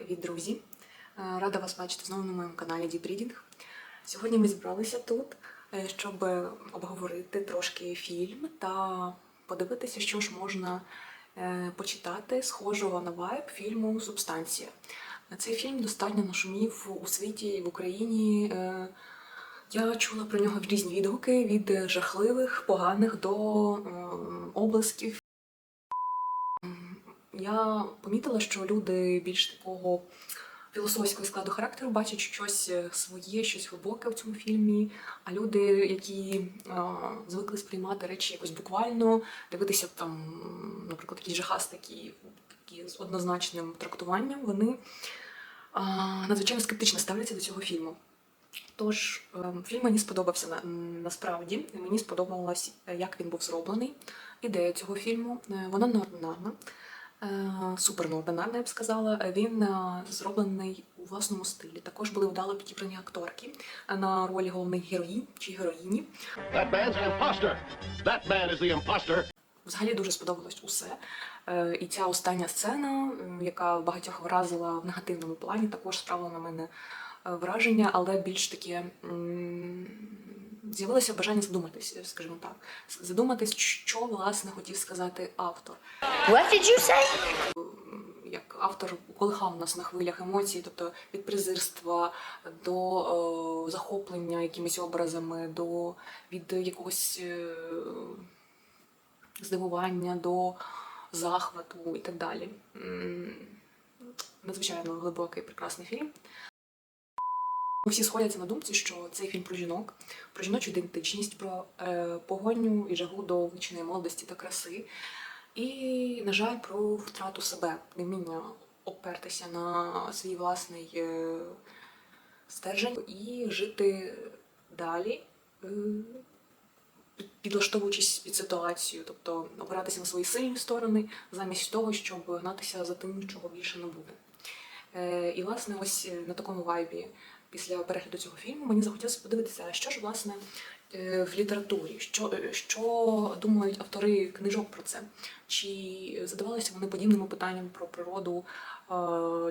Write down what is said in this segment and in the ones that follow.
Привіт, друзі! Е, Рада вас бачити знову на моєму каналі Deep Reading. Сьогодні ми зібралися тут, е, щоб обговорити трошки фільм та подивитися, що ж можна е, почитати схожого на вайб фільму Субстанція. Цей фільм достатньо нашумів у світі і в Україні. Я чула про нього різні відгуки від жахливих, поганих до облисків я помітила, що люди більш такого філософського складу характеру бачать щось е, своє, щось глибоке в цьому фільмі. А люди, які а, звикли сприймати речі якось буквально, дивитися там, наприклад, якісь жахастики, такі з однозначним трактуванням, вони а, надзвичайно скептично ставляться до цього фільму. Тож е, фільм мені сподобався на, насправді. Мені сподобалось, як він був зроблений. Ідея цього фільму е, вона неординарна, е, я б сказала. Він е, зроблений у власному стилі. Також були вдало підібрані акторки на ролі головних героїв чи героїні. That man's an imposter. That man is the imposter. Взагалі дуже сподобалось усе. Е, І ця остання сцена, яка багатьох вразила в негативному плані, також справила на мене враження, але більш таке з'явилося бажання задуматись, скажімо так. Задуматись, що власне хотів сказати автор. What did you say? Як автор колихав нас на хвилях емоцій, тобто від презирства до е, захоплення якимись образами, до від якогось е, здивування до захвату і так далі. Надзвичайно глибокий, прекрасний фільм. Усі сходяться на думці, що цей фільм про жінок, про жіночу ідентичність, про е, погоню і жагу до вічної молодості та краси. І, на жаль, про втрату себе, невміння опертися на свій власний е, стержень і жити далі, е, підлаштовуючись під ситуацію, тобто опиратися на свої сильні сторони, замість того, щоб гнатися за тим, чого більше не буде. Е, І, власне, ось е, на такому вайбі після перегляду цього фільму мені захотілося подивитися, що ж власне е, в літературі, що, е, що думають автори книжок про це, чи задавалися вони подібними питанням про природу е,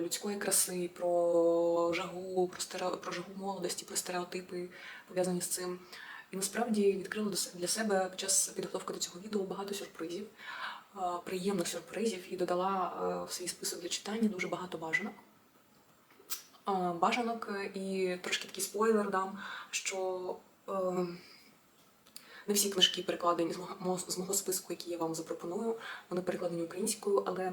людської краси, про жагу, про, стерео, про жагу молодості, про стереотипи пов'язані з цим. І насправді відкрила для себе під час підготовки до цього відео багато сюрпризів, приємних сюрпризів і додала в свій список для читання дуже багато бажанок. Е, Бажанок е, і трошки такий спойлер дам, що е, не всі книжки перекладені з мого, списку, які я вам запропоную. Вони перекладені українською, але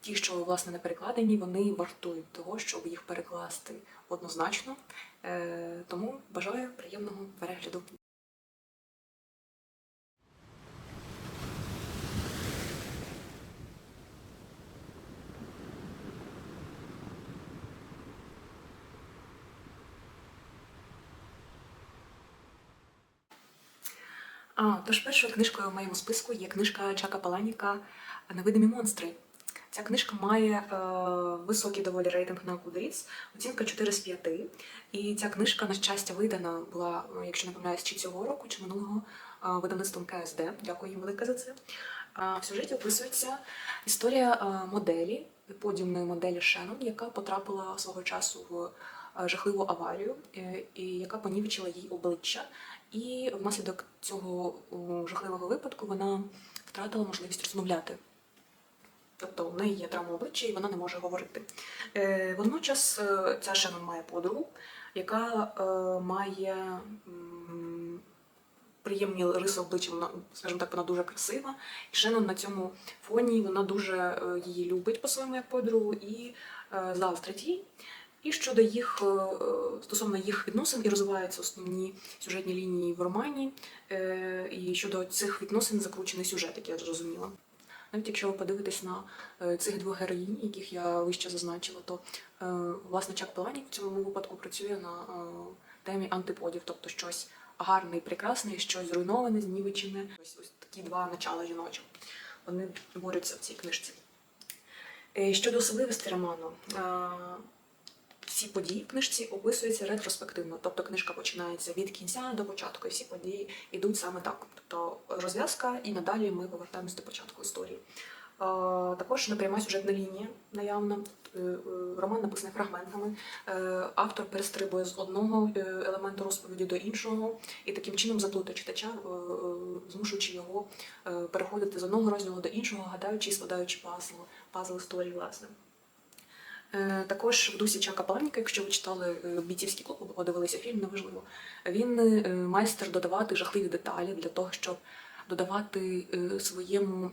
ті, що власне не перекладені, вони вартують того, щоб їх перекласти однозначно. Тому бажаю приємного перегляду. А, тож першою книжкою в моєму списку є книжка Чака Паланіка Невидимі монстри. Ця книжка має е, високий доволі рейтинг на Goodreads, оцінка 4 з 5. І ця книжка, на щастя, видана була, е, якщо не помиляюсь, чи цього року, чи минулого е, видавництвом КСД. Дякую їм велике за це. А в сюжеті описується історія е, моделі, подіумної моделі Шеннон, яка потрапила свого часу в жахливу аварію, е, яка понівечила їй обличчя. І внаслідок цього жахливого випадку вона втратила можливість розмовляти. Тобто в неї є травма обличчя і вона не може говорити. Е, водночас е, ця Шеннон має подругу, яка е, має приємні риси обличчя, вона, скажімо так, вона дуже красива. І Шеннон на цьому фоні вона дуже е, її любить по-своєму як подругу і е, заздрить їй. І щодо їх е, стосовно їх відносин і розвиваються основні сюжетні лінії в романі. е, І щодо цих відносин закручений сюжет, як я зрозуміла. Навіть якщо ви подивитесь на е, цих двох героїнь, яких я вище зазначила, то власне Чак Паланік в цьому випадку працює на темі антиподів, тобто щось гарне і прекрасне, щось зруйноване, знівечене. Ось ось такі два начала жіночі. Вони борються в цій книжці. Щодо особливостей роману, всі події в книжці описуються ретроспективно, тобто книжка починається від кінця до початку, і всі події йдуть саме так. Тобто розв'язка, і надалі ми повертаємось до початку історії. Також непряма сюжетна лінія наявна. Е, е, Роман написаний фрагментами. Е, Автор перестрибує з одного елементу розповіді до іншого і таким чином заплутує читача, змушуючи його переходити з одного розділу до іншого, гадаючи і складаючи пазл, пазл історії, власне. Е, Також в дусі Чака Паланіка, якщо ви читали бійцівські бійцівський клуб або дивилися фільм, неважливо, він е, майстер додавати жахливі деталі для того, щоб додавати е, своєму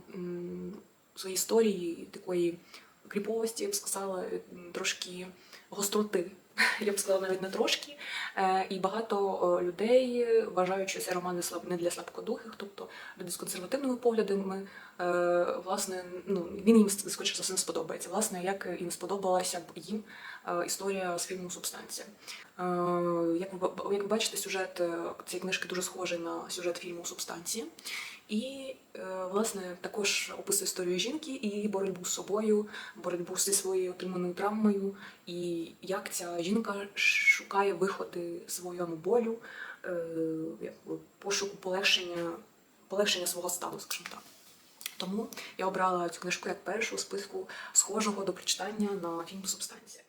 своїй історії такої кріповості, я б сказала, е, трошки гостроти. Я б сказала навіть не трошки. Е, І багато людей вважають, що це роман не для слабкодухих, тобто люди з консервативними поглядами. Е, Власне, ну він їм скоріше за все не сподобається. Власне, як не сподобалася б їм е, історія з фільму Субстанція. Як ви, як бачите, сюжет цієї книжки дуже схожий на сюжет фільму Субстанція. І, е, власне, також описує історію жінки і боротьбу з собою, боротьбу зі своєю отриманою травмою, і як ця жінка шукає виходи своєму болю, е, пошуку полегшення, полегшення свого стану, скажімо так. Тому я обрала цю книжку як першу у списку схожого до прочитання на фільм Субстанція.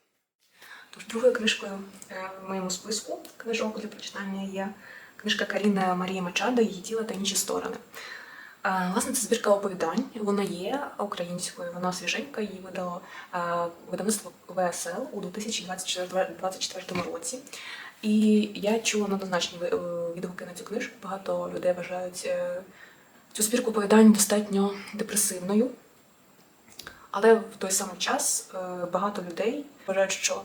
Тож другою книжкою е, в моєму списку книжок для прочитання є книжка Каріни Марії Мачадо Її тіло та інші сторони. Власне, це збірка оповідань. Вона є українською, вона свіженька, її видало видавництво ВСЛ у 2024 році. І я чула неоднозначні е, відгуки на цю книжку. Багато людей вважають е, цю збірку оповідань достатньо депресивною. Але в той самий час е, багато людей вважають, що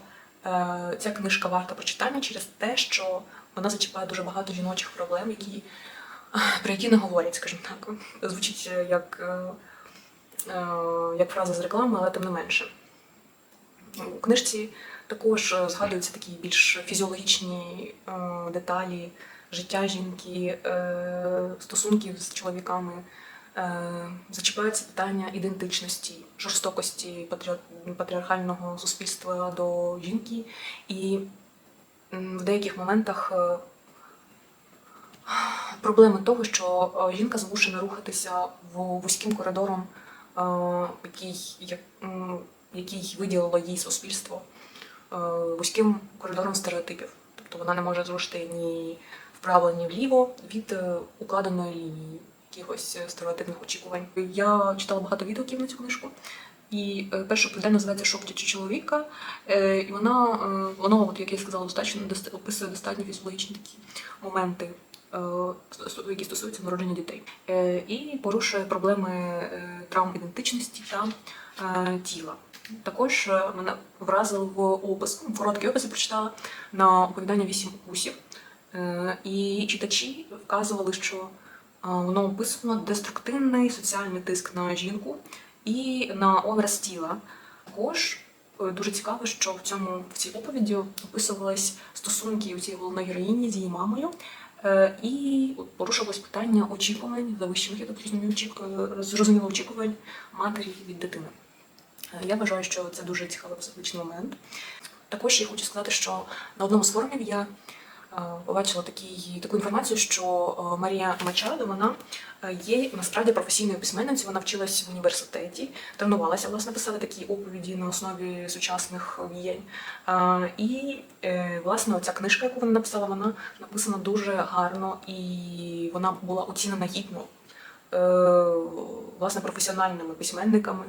ця книжка варта прочитання через те, що вона зачіпає дуже багато жіночих проблем, які, е, про які не говорять, скажімо так. Звучить е, як, е, як фраза з реклами, але тим не менше. У книжці також згадуються такі більш фізіологічні деталі життя жінки, стосунків з чоловіками. Зачіпаються питання ідентичності, жорстокості патріархального суспільства до жінки, і в деяких моментах е, проблеми того, що е, жінка змушена рухатися вузьким коридором, е, який, який виділило їй суспільство, вузьким коридором стереотипів. Тобто вона не може зрушити ні вправо, ні вліво від укладеної лінії якихось стереотипних очікувань. Я читала багато відгуків на цю книжку. І е, перше оповідання називається Шок чоловіка. Е, і вона, е, воно, як я сказала, достатньо описує достатньо фізіологічні такі моменти, які стосуються народження дітей. І порушує проблеми травм ідентичності та тіла. Також мене вразив в опис, ну, короткий опис прочитала на оповідання вісім укусів. І читачі вказували, що воно описано деструктивний соціальний тиск на жінку і на образ тіла. Також е, дуже цікаво, що в цьому в цій оповіді описувались стосунки у цієї головної героїні з її мамою. Е, І от порушувалось питання очікувань, завищених, я так зрозуміло очікувань матері від дитини. Е, Я вважаю, що це дуже цікавий психологічний момент. Також я хочу сказати, що на одному з форумів я побачила такий, таку інформацію, що е, Марія Мачадо вона е, є насправді професійною письменницею. Вона вчилась в університеті, тренувалася власне писати такі оповіді на основі сучасних віянь. Е, І е, власне оця книжка, яку вона написала, вона написана дуже гарно і вона була оцінена гідно. е, Власне, професіональними письменниками,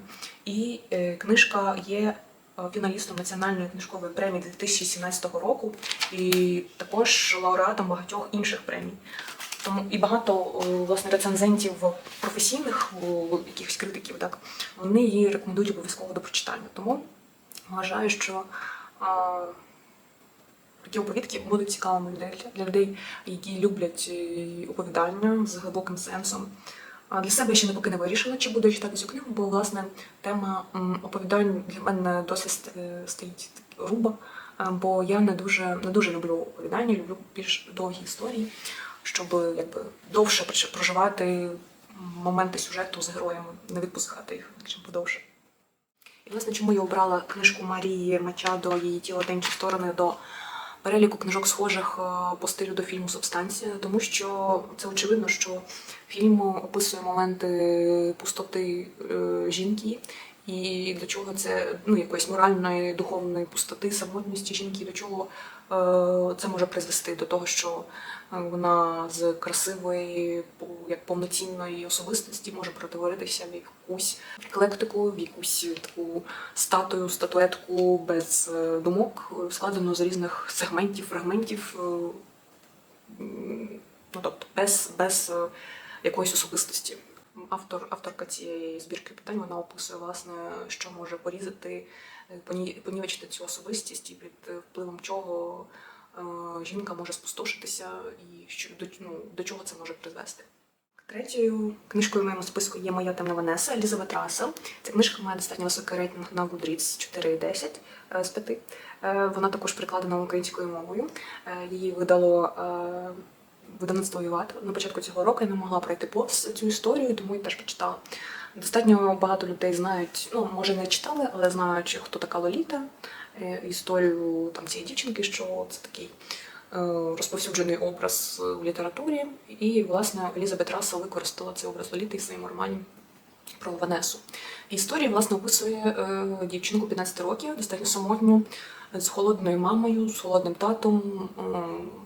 і е, книжка є е, фіналістом національної книжкової премії 2017 року, і також лауреатом багатьох інших премій. Тому і багато е, власне рецензентів професійних, якихось критиків, так вони її рекомендують обов'язково до прочитання. Тому вважаю, що а, такі оповідки будуть цікавими для, людей, які люблять е, оповідання з глибоким сенсом. Для себе ще не поки не вирішила, чи буду читати цю книгу, бо власне тема оповідань для мене досить е, стоїть руба, е, бо я не дуже не дуже люблю оповідання, люблю більш довгі історії, щоб якби довше проживати моменти сюжету з героями, не відпускати їх чим подовше. І власне, чому я обрала книжку Марії Мачадо її тіло інші сторони до переліку книжок, схожих е, по стилю до фільму Субстанція, тому що це очевидно, що фільм описує моменти пустоти е, жінки. І до чого це ну, якоїсь моральної, духовної пустоти, самотності жінки, до чого е, це може призвести до того, що вона з красивої, як повноцінної особистості може перетворитися в якусь еклектику, в якусь таку статую, статуетку без е, думок, складену з різних сегментів, фрагментів, е, ну тобто без, без е, якоїсь особистості. Автор, авторка цієї збірки питань вона описує, власне, що може порізати, понівечити цю особистість і під впливом чого жінка може спустошитися і що, до, ну, до чого це може призвести. Третьою книжкою в моєму списку є Моя темна Ванеса Елізабет Рассел. Ця книжка має достатньо високий рейтинг на Goodreads 4,10 е, з 5. Е, Вона також перекладена українською мовою. Е, Її видало е, видавництво Віват. На початку цього року я не могла пройти повз цю історію, тому і теж почитала. Достатньо багато людей знають, ну може не читали, але знають, хто така Лоліта, е, історію там цієї дівчинки, що це такий е, розповсюджений образ у літературі. І, власне, Елізабет Рассел використала цей образ Лоліти в своєму романі про Ванесу. Історія, власне, описує е, дівчинку 15 років, достатньо самотню, з холодною мамою, з холодним татом.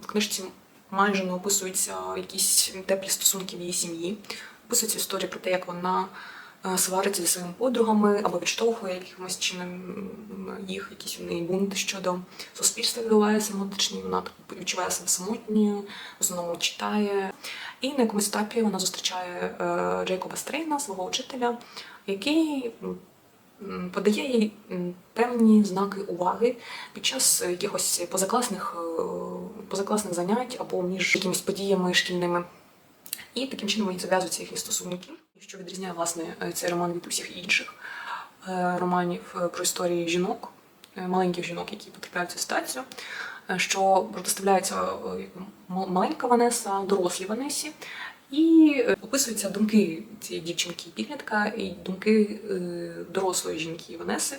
В книжці майже не описуються якісь теплі стосунки в її сім'ї. Описується історія про те, як вона е, свариться зі своїми подругами або відштовхує якимось чином їх, якісь в неї бунти щодо суспільства відбуваються внутрішні, вона відчуває себе самотньою, основному читає. І на якомусь етапі вона зустрічає е, Джейкоба Стрейна, свого учителя, який подає їй певні знаки уваги під час якихось позакласних, е, позакласних занять або між якимись подіями шкільними. І таким чином зав'язуються їхні стосунки, що відрізняє власне е, цей роман від усіх інших е, романів е, про історії жінок, маленьких жінок, які потрапляють цю ситуацію, що протиставляється маленька Ванеса дорослій Ванесі, і описуються думки цієї дівчинки підлітка і думки дорослої жінки Ванеси.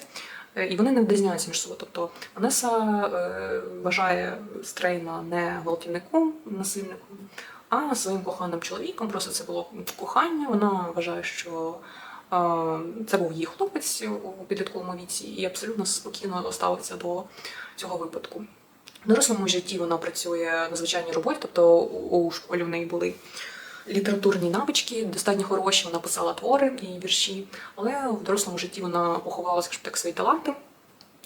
І вони не відрізняються між собою. Тобто Ванеса вважає Стрейна не гвалтівником, насильником, а своїм коханим чоловіком. Просто це було кохання. Вона вважає, що е, це був її хлопець у підлітковому віці, і абсолютно спокійно ставиться до цього випадку. В дорослому житті вона працює на звичайній роботі, тобто у школі в неї були літературні навички, достатньо хороші, вона писала твори і вірші, але в дорослому житті вона поховала, скажімо так, свої таланти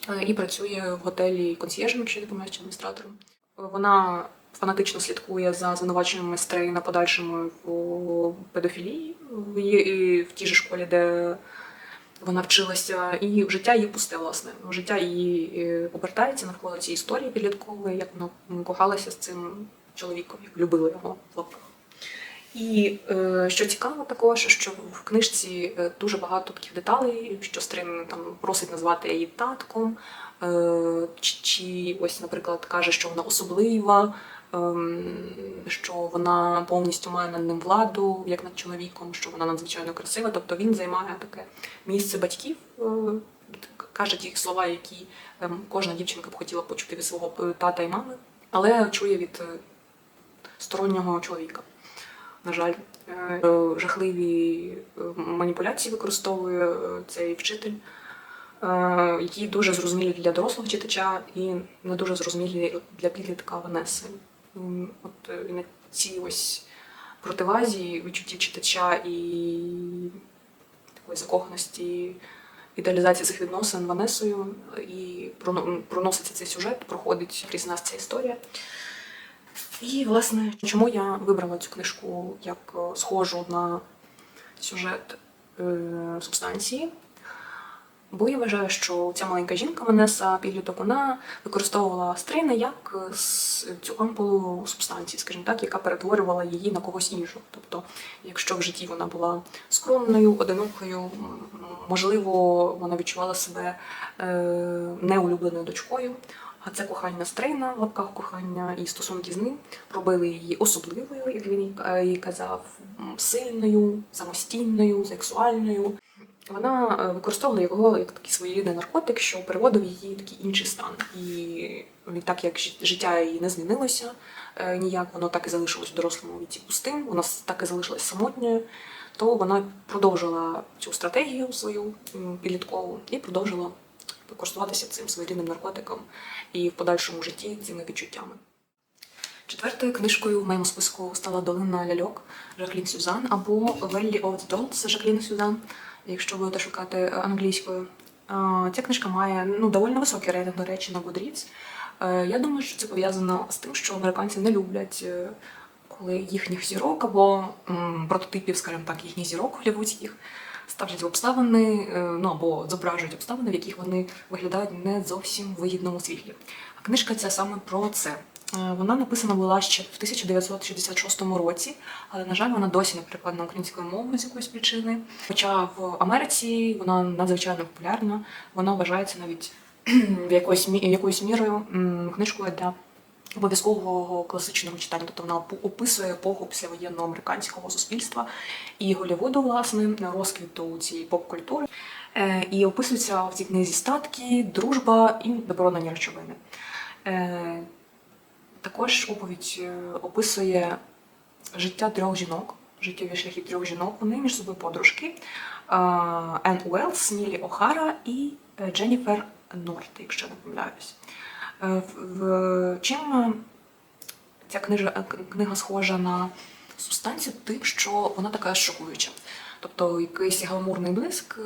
е, і працює в готелі помиляюсь, чи адміністратором. Вона фанатично слідкує за звинуваченнями Стрейна подальшими в педофілії в, її- в тій же школі, де вона вчилася, і життя її пусте, власне. Життя її е, обертається навколо цієї історії підліткової, як вона кохалася з цим чоловіком, як любила його в лапках. І е, що цікаво також, що в книжці е, дуже багато таких деталей, що Стрин там просить назвати її татком, е, чи, ось, наприклад, каже, що вона особлива, що вона повністю має над ним владу, як над чоловіком, що вона надзвичайно красива. Тобто він займає таке місце батьків, е, каже ті слова, які ем, кожна дівчинка б хотіла почути від свого тата і мами, але чує від е, стороннього чоловіка. На жаль, Е, жахливі маніпуляції використовує цей вчитель, які дуже зрозумілі для дорослого читача і не дуже зрозумілі для підлітка Ванеси. От е, на цій ось противазі відчуттів читача і такої закоханості, ідеалізації цих відносин Ванесою, і проноситься цей сюжет, проходить крізь нас ця історія. І, власне, чому я вибрала цю книжку як е, схожу на сюжет е, субстанції? Бо я вважаю, що ця маленька жінка Ванеса підліток, вона використовувала стрейна як цю ампулу субстанції, скажімо так, яка перетворювала її на когось іншого. Тобто, якщо в житті вона була скромною, одинокою, можливо, вона відчувала себе е, неулюбленою дочкою. А це кохання Стрейна, в лапках кохання і стосунки з ним робили її особливою, як він е, казав, сильною, самостійною, сексуальною. Вона е, використовувала його як такий своєрідний наркотик, що переводив її в такий інший стан. І так як життя її не змінилося е, ніяк, воно так і залишилось в дорослому віці пустим, вона так і залишилась самотньою, то вона продовжила цю стратегію свою підліткову і продовжила користуватися цим своєрідним наркотиком і в подальшому житті цими відчуттями. Четвертою книжкою в моєму списку стала Долина ляльок Жаклін Сюзан або Valley of Dolls Жаклін Сюзан, якщо будете шукати е, англійською. Е, Ця книжка має ну, доволі високий рейтинг, до речі, на Goodreads. Е, Я думаю, що це пов'язано з тим, що американці не люблять, коли їхніх зірок або прототипів, скажімо так, їхніх зірок голівудських ставлять в обставини, ну або зображують обставини, в яких вони виглядають не зовсім вигідному світлі. А книжка ця саме про це. Е, Вона написана була ще в 1966 році, але, на жаль, вона досі не перекладена українською мовою з якоїсь причини. Хоча в Америці вона надзвичайно популярна, вона вважається навіть якоюсь, якоюсь мірою книжкою для обов'язкового класичного читання. Тобто вона описує епоху післявоєнного американського суспільства і Голлівуду, власне, розквіту цієї поп-культури. Е, І описуються в цій книзі статки, дружба і заборонені речовини. Також оповідь е, описує життя трьох жінок, життєві шляхи трьох жінок. Вони між собою подружки. Енн Уелс, Нілі Охара і е, Дженніфер Норт, якщо не помиляюсь. Е, Чим ця книжа, книга схожа на субстанцію тим, що вона така шокуюча. Тобто якийсь гламурний блиск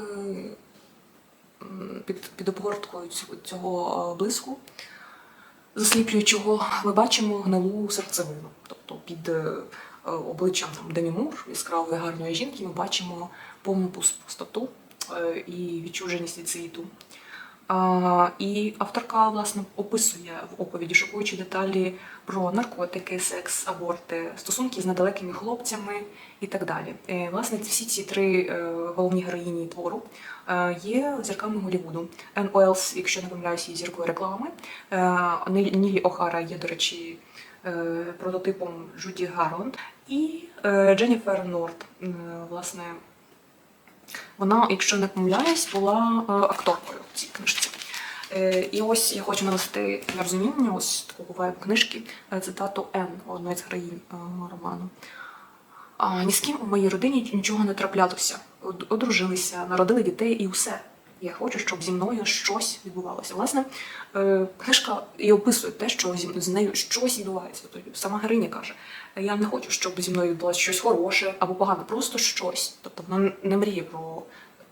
під, під обгорткою цього, блиску засліплюючого, ми бачимо гнилу серцевину. Тобто під е, обличчям там, Демі Мур, яскравої гарної жінки, ми бачимо повну пустоту е, і відчуженість від світу. І авторка власне описує в оповіді шокуючі деталі про наркотики, секс, аборти, стосунки з недалекими хлопцями і так далі. Е, Власне, всі ці три е, головні героїні твору е, є зірками Голлівуду. Енн Уелс, якщо не помиляюся, є зіркою реклами. Нілі Охара є, до речі, прототипом Джуді Гарланд. І Дженніфер Норт, власне, вона, якщо не помиляюсь, була е, акторкою в цій книжці. Е, І ось я хочу навести для розуміння, ось таку буває в книжці, е, цитату Н, одної з е, роману. Ні з ким у моїй родині нічого не траплялося. Одружилися, народили дітей і все. Я хочу, щоб зі мною щось відбувалося. Власне, е, книжка і описує те, що з нею щось відбувається. Тобто сама героїня каже: я не хочу, щоб зі мною відбулося щось хороше або погане, просто щось. Тобто вона не мріє про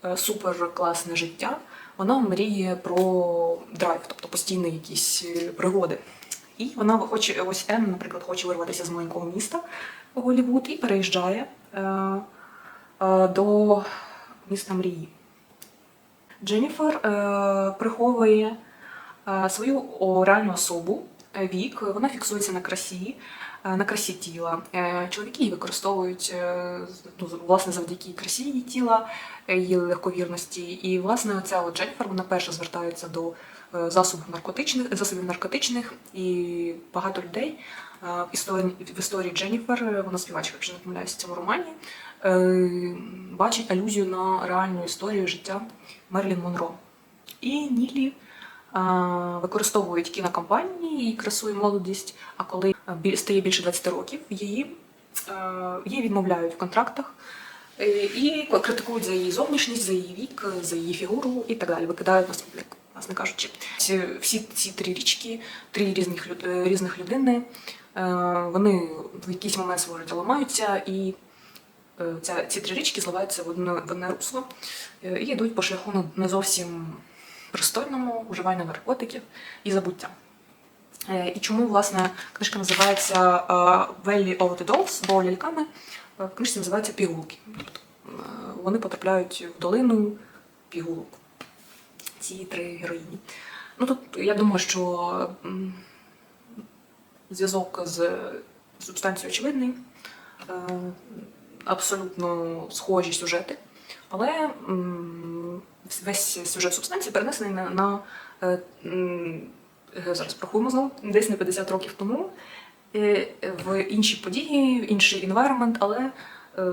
е, суперкласне життя, вона мріє про драйв, тобто постійні якісь е, пригоди. І вона хоче, ось Ен, наприклад, хоче вирватися з маленького міста в Голлівуд і переїжджає е, е, до міста Мрії. Дженніфер е, приховує е, свою реальну особу, е, вік, вона фіксується на красі, на красі тіла. Е, чоловіки її використовують е, ну, власне завдяки красі її тіла, е, її легковірності. І власне ця от Дженніфер вона перша звертається до е, засобів наркотичних, засобів наркотичних, і багато людей е, в історії, в історії Дженніфер, е, вона співачка, якщо не помиляюся, в цьому романі, е, бачить алюзію на реальну історію життя Мерлін Монро. І Нілі е, використовують кінокампанії і красу і молодість. А коли е, стає більше 20 років, її, е, її відмовляють в контрактах. е, І критикують за її зовнішність, за її вік, за її фігуру і так далі. Викидають на смітник, власне кажучи. Ці, всі ці три річки, три різних, е, різних людини, е, вони в якийсь момент свого життя ламаються, і е, ця, ці три річки зливаються в одне, в одне русло е, і йдуть по шляху ну, не зовсім пристойному уживанню наркотиків і забуття. Е, І чому, власне, книжка називається е, Valley of the Dolls, бо ляльками е, в книжці називаються пігулки. Вони потрапляють в долину пігулок. Ці три героїні. Ну тут я думаю, що зв'язок з субстанцією очевидний, абсолютно схожі сюжети, але весь сюжет субстанції перенесений на, на зараз порахуємо знову, десь на 50 років тому, е, в інші події, в інший інвайромент, але е,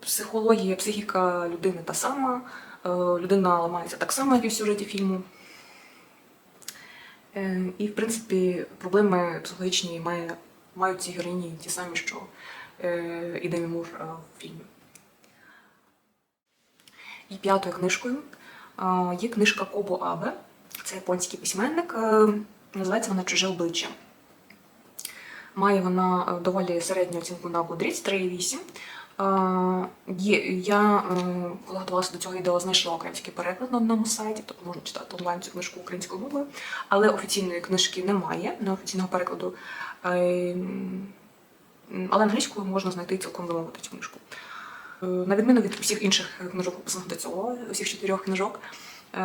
психологія, психіка людини та сама, Е, Людина ламається так само, як і в сюжеті фільму. Е, І, в принципі, проблеми психологічні має, мають ці героїні ті самі, що е, і Демі Мур е, в фільмі. І п'ятою книжкою е, є книжка Кобо Абе. Це японський письменник. Е, Називається вона Чуже обличчя. Має вона е, доволі середню оцінку на Goodreads 3,8. Е, я, е, коли готувалася до цього відео, знайшла український переклад на одному сайті, тобто можна читати онлайн цю книжку українською мовою, але офіційної книжки немає, неофіційного перекладу. Е, Але англійською можна знайти цілком замовити цю книжку. Е, На відміну від усіх інших книжок, до цього, усіх чотирьох книжок, е,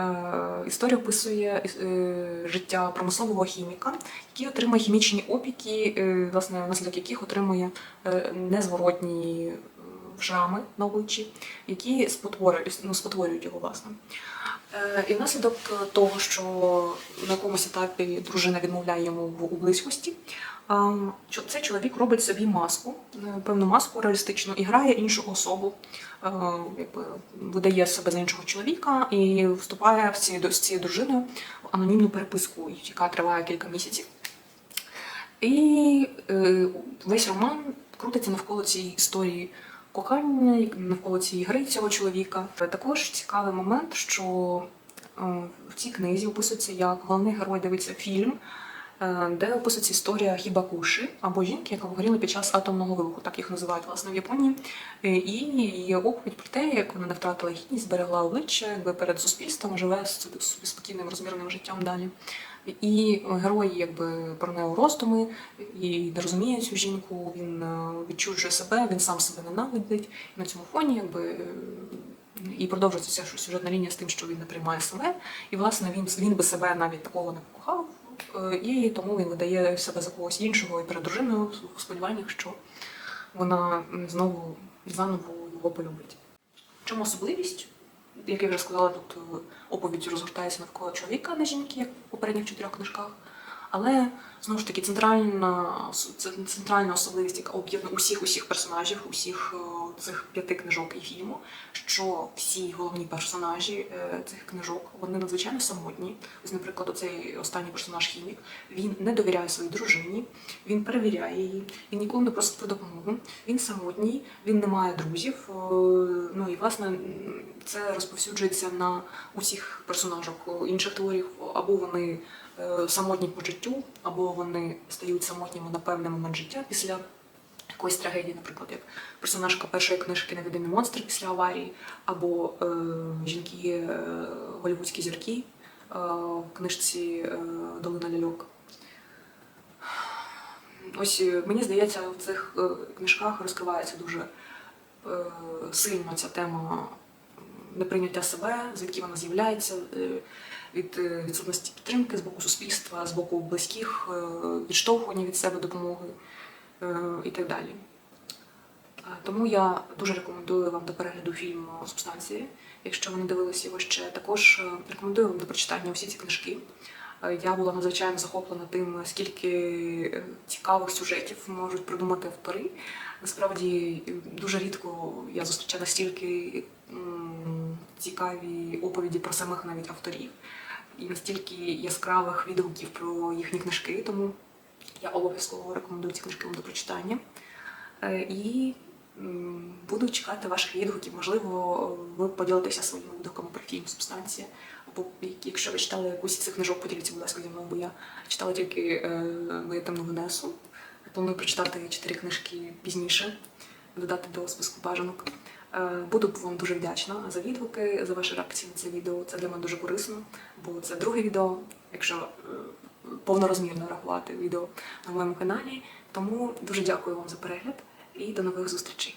історія описує е, життя промислового хіміка, який отримує хімічні опіки, е, власне, внаслідок яких отримує е, незворотні шрами на обличчі, які спотворюють, ну, спотворюють його, власне. І внаслідок того, що на якомусь етапі дружина відмовляє йому у близькості, цей чоловік робить собі маску, е, певну маску реалістичну, і грає іншу особу, е, якби видає себе за іншого чоловіка і вступає в ці, з цією дружиною в анонімну переписку, яка триває кілька місяців. І е, весь роман крутиться навколо цієї історії кохання, навколо цієї гри цього чоловіка. Також цікавий момент, що в цій книзі описується, як головний герой дивиться фільм, де описується історія Хібакуші або жінки, яка погоріла під час атомного вибуху, так їх називають власне в Японії. Е, І є оповідь про те, як вона не втратила гідність, зберегла обличчя, якби перед суспільством живе собі спокійним розмірним життям далі. І герой якби про неї роздуми і не розуміє цю жінку, він е, відчужує себе, він сам себе ненавидить. І на цьому фоні якби е, і продовжується ця сюжетна лінія з тим, що він не приймає себе. І власне він, він би себе навіть такого не покохав, е, і тому він видає себе за когось іншого і перед дружиною в сподіваннях, що вона знову заново його полюбить. Чому особливість? Як я вже сказала, тут е, оповідь розгортається навколо чоловіка, а не жінки, як в попередніх чотирьох книжках. Але знову ж таки центральна, центральна особливість, яка об'єднує усіх усіх персонажів, усіх е, цих п'яти книжок і фільму, що всі головні персонажі е, цих книжок вони надзвичайно самотні. Ось, наприклад, оцей останній персонаж хімік, він не довіряє своїй дружині, він перевіряє її, він ніколи не просить про допомогу. Він самотній, він не має друзів. е, Ну і власне це розповсюджується на усіх персонажах інших творів, або вони самотні по життю, або вони стають самотніми на певний момент життя після якоїсь трагедії, наприклад, як персонажка першої книжки Невидимі монстри після аварії, або е, жінки е, голівудські зірки е, в книжці е, Долина ляльок. Ось е, мені здається, в цих е, книжках розкривається дуже е, сильно ця тема неприйняття себе, звідки вона з'являється, е, від е, відсутності підтримки з боку суспільства, з боку близьких, е, відштовхування від себе допомоги е, і так далі. Тому я дуже рекомендую вам до перегляду фільму Субстанції. Якщо ви не дивилися його ще, також рекомендую вам до прочитання всі ці книжки. Я була надзвичайно захоплена тим, скільки цікавих сюжетів можуть придумати автори. Насправді дуже рідко я зустрічала настільки м, цікаві оповіді про самих навіть авторів і настільки яскравих відгуків про їхні книжки. Тому я обов'язково рекомендую ці книжки вам до прочитання. Е, І буду чекати ваших відгуків. Можливо, ви поділитеся своїми відгуками про фільм Субстанція. Або як- якщо ви читали якусь із цих книжок, поділіться, будь ласка, зі мною, бо я читала тільки е, «Моє темну Венесу. Планую прочитати чотири книжки пізніше, додати до списку бажанок. Е, Буду вам дуже вдячна за відгуки, за ваші реакції на це відео. Це для мене дуже корисно, бо це друге відео, якщо е, повнорозмірно рахувати відео на моєму каналі. Тому дуже дякую вам за перегляд і до нових зустрічей.